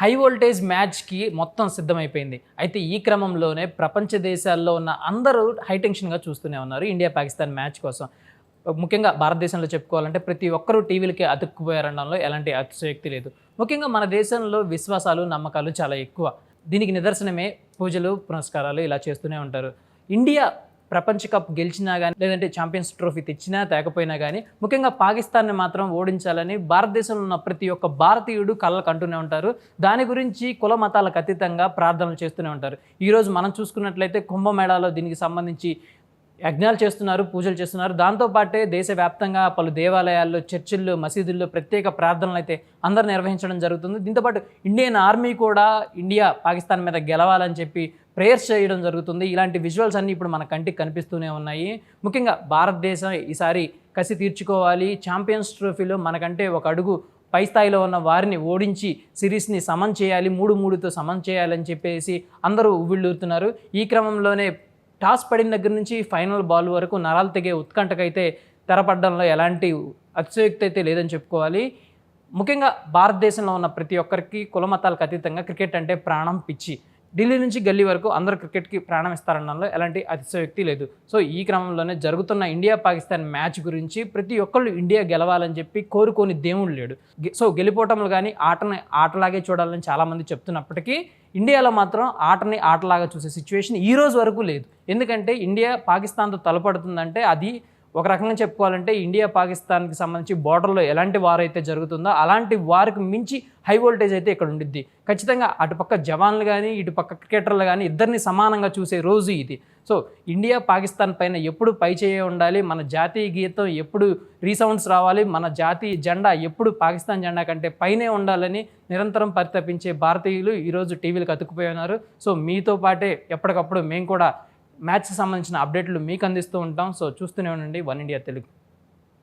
High voltage మ్యాచ్కి మొత్తం సిద్ధమైపోయింది. అయితే ఈ క్రమంలోనే ప్రపంచ దేశాల్లో ఉన్న అందరూ హైటెన్షన్గా చూస్తూనే ఉన్నారు ఇండియా పాకిస్తాన్ మ్యాచ్ కోసం. ముఖ్యంగా భారతదేశంలో చెప్పుకోవాలంటే ప్రతి ఒక్కరూ టీవీలకి అతుక్కుపోయారనడంలో ఎలాంటి అతిశయక్తి లేదు. ముఖ్యంగా మన దేశంలో విశ్వాసాలు నమ్మకాలు చాలా ఎక్కువ. దీనికి నిదర్శనమే పూజలు పునస్కారాలు ఇలా చేస్తూనే ఉంటారు. ఇండియా ప్రపంచ కప్ గెలిచినా కానీ లేదంటే ఛాంపియన్స్ ట్రోఫీ తెచ్చినా తేకపోయినా కానీ ముఖ్యంగా పాకిస్తాన్ని మాత్రం ఓడించాలని భారతదేశంలో ఉన్న ప్రతి ఒక్క భారతీయుడు కళ్ళకు అంటూనే ఉంటారు. దాని గురించి కుల మతాలకు అతీతంగా ప్రార్థనలు చేస్తూనే ఉంటారు. ఈరోజు మనం చూసుకున్నట్లయితే కుంభమేళాలో దీనికి సంబంధించి యజ్ఞాలు చేస్తున్నారు పూజలు చేస్తున్నారు. దాంతోపాటే దేశవ్యాప్తంగా పలు దేవాలయాల్లో చర్చిల్లో మసీదుల్లో ప్రత్యేక ప్రార్థనలు అయితే అందరు నిర్వహించడం జరుగుతుంది. దీంతోపాటు ఇండియన్ ఆర్మీ కూడా ఇండియా పాకిస్తాన్ మీద గెలవాలని చెప్పి ప్రేయర్స్ చేయడం జరుగుతుంది. ఇలాంటి విజువల్స్ అన్నీ ఇప్పుడు మన కంటికి కనిపిస్తూనే ఉన్నాయి. ముఖ్యంగా భారతదేశం ఈసారి కసి తీర్చుకోవాలి. ఛాంపియన్స్ ట్రోఫీలో మనకంటే ఒక అడుగు పై స్థాయిలో ఉన్న వారిని ఓడించి సిరీస్ని సమన్ చేయాలి మూడు మూడుతో సమన్ చేయాలని చెప్పేసి అందరూ ఉవ్విళ్ళూరుతున్నారు. ఈ క్రమంలోనే టాస్ పడిన దగ్గర నుంచి ఫైనల్ బాల్ వరకు నరాలు తెగే ఉత్కంఠకైతే తెరపడడంలో ఎలాంటి అతిశయోక్తి అయితే లేదని చెప్పుకోవాలి. ముఖ్యంగా భారతదేశంలో ఉన్న ప్రతి ఒక్కరికి కులమతాలకు అతీతంగా క్రికెట్ అంటే ప్రాణం పిచ్చి. ఢిల్లీ నుంచి గల్లీ వరకు అందరు క్రికెట్కి ప్రాణం ఇస్తారనడంలో ఎలాంటి అతిశయోక్తి లేదు. సో ఈ క్రమంలోనే జరుగుతున్న ఇండియా పాకిస్తాన్ మ్యాచ్ గురించి ప్రతి ఒక్కళ్ళు ఇండియా గెలవాలని చెప్పి కోరుకోని దేవుడు లేడు. సో గెలిపోవటంలో కానీ ఆటని ఆటలాగే చూడాలని చాలామంది చెప్తున్నప్పటికీ ఇండియాలో మాత్రం ఆటని ఆటలాగా చూసే సిచ్యువేషన్ ఈ రోజు వరకు లేదు. ఎందుకంటే ఇండియా పాకిస్తాన్తో తలపడుతుందంటే అది ఒక రకంగా చెప్పుకోవాలంటే ఇండియా పాకిస్తాన్కి సంబంధించి బార్డర్లో ఎలాంటి వార్ అయితే జరుగుతుందో అలాంటి వారికి మించి హై వోల్టేజ్ అయితే ఇక్కడ ఉండిద్ది. ఖచ్చితంగా అటుపక్క జవాన్లు కానీ ఇటుపక్క క్రికెటర్లు కానీ ఇద్దరిని సమానంగా చూసే రోజు ఇది. సో ఇండియా పాకిస్తాన్ పైన ఎప్పుడు పై చేయ ఉండాలి? మన జాతీయ గీతం ఎప్పుడు రీసౌండ్స్ రావాలి? మన జాతీయ జెండా ఎప్పుడు పాకిస్తాన్ జెండా కంటే పైనే ఉండాలని నిరంతరం పరితపించే భారతీయులు ఈరోజు టీవీలకు అతుక్కుపోయి ఉన్నారు. సో మీతో పాటే ఎప్పటికప్పుడు మేము కూడా మ్యాచ్కి సంబంధించిన అప్డేట్లు మీకు అందిస్తూ ఉంటాం. సో చూస్తూనే ఉండండి. One India Telugu.